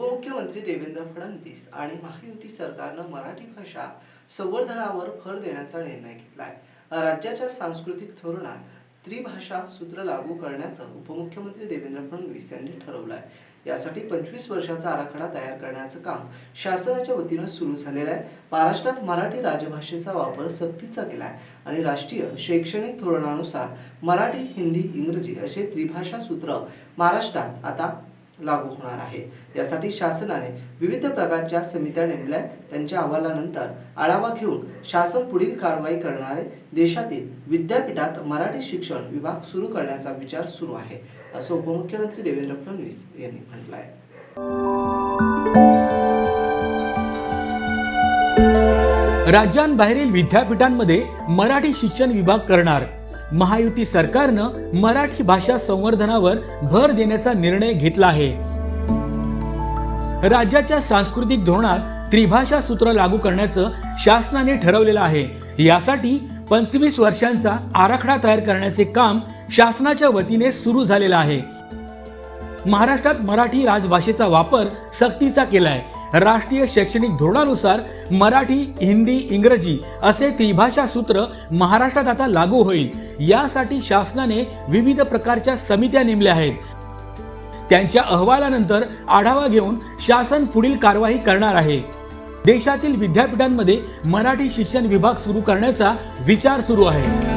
उपमुख्यमंत्री देवेंद्र फडणवीस आणि महायुती सरकारनं मराठी भाषा संवर्धनावर भर देण्याचा निर्णय घेतलाय. राज्याच्या सांस्कृतिक धोरणात त्रिभाषा सूत्र लागू करण्याचं उपमुख्यमंत्री देवेंद्र फडणवीस यांनी ठरवलंय. यासाठी पंचवीस वर्षाचा आराखडा तयार करण्याचं काम शासनाच्या वतीनं सुरू झालेलं आहे. महाराष्ट्रात मराठी राजभाषेचा वापर सक्तीचा केलाय आणि राष्ट्रीय शैक्षणिक धोरणानुसार मराठी हिंदी इंग्रजी असे त्रिभाषा सूत्र महाराष्ट्रात आता लागू होणार आहे. यासाठी शासनाने विविध प्रकारच्या समित्या नेमल्या. आहेत. त्यांच्या अहवालानंतर आढावा घेऊन शासन पुढील कारवाई करणारे देशातील विद्यापीठात मराठी शिक्षण विभाग सुरू करण्याचा विचार सुरू आहे. असं उपमुख्यमंत्री देवेंद्र फडणवीस यांनी म्हटलं आहे राज्यांबाहेरील विद्यापीठांमध्ये मराठी शिक्षण विभाग करणार महायुती सरकारनं मराठी भाषा संवर्धनावर भर देण्याचा निर्णय घेतला आहे. राज्याच्या सांस्कृतिक धोरणात त्रिभाषा सूत्र लागू करण्याचं शासनाने ठरवलेलं आहे. यासाठी पंचवीस वर्षांचा आराखडा तयार करण्याचे काम शासनाच्या वतीने सुरू झालेलं आहे. महाराष्ट्रात मराठी राजभाषेचा वापर सक्तीचा केलाय. राष्ट्रीय शैक्षणिक धोरणानुसार मराठी हिंदी इंग्रजी असे त्रिभाषा सूत्र महाराष्ट्रात आता लागू होईल. यासाठी शासनाने विविध प्रकारच्या समित्या नेमल्या आहेत. त्यांच्या अहवालानंतर आढावा घेऊन शासन पुढील कारवाई करणार आहे. देशातील विद्यापीठांमध्ये मराठी शिक्षण विभाग सुरू करण्याचा विचार सुरू आहे.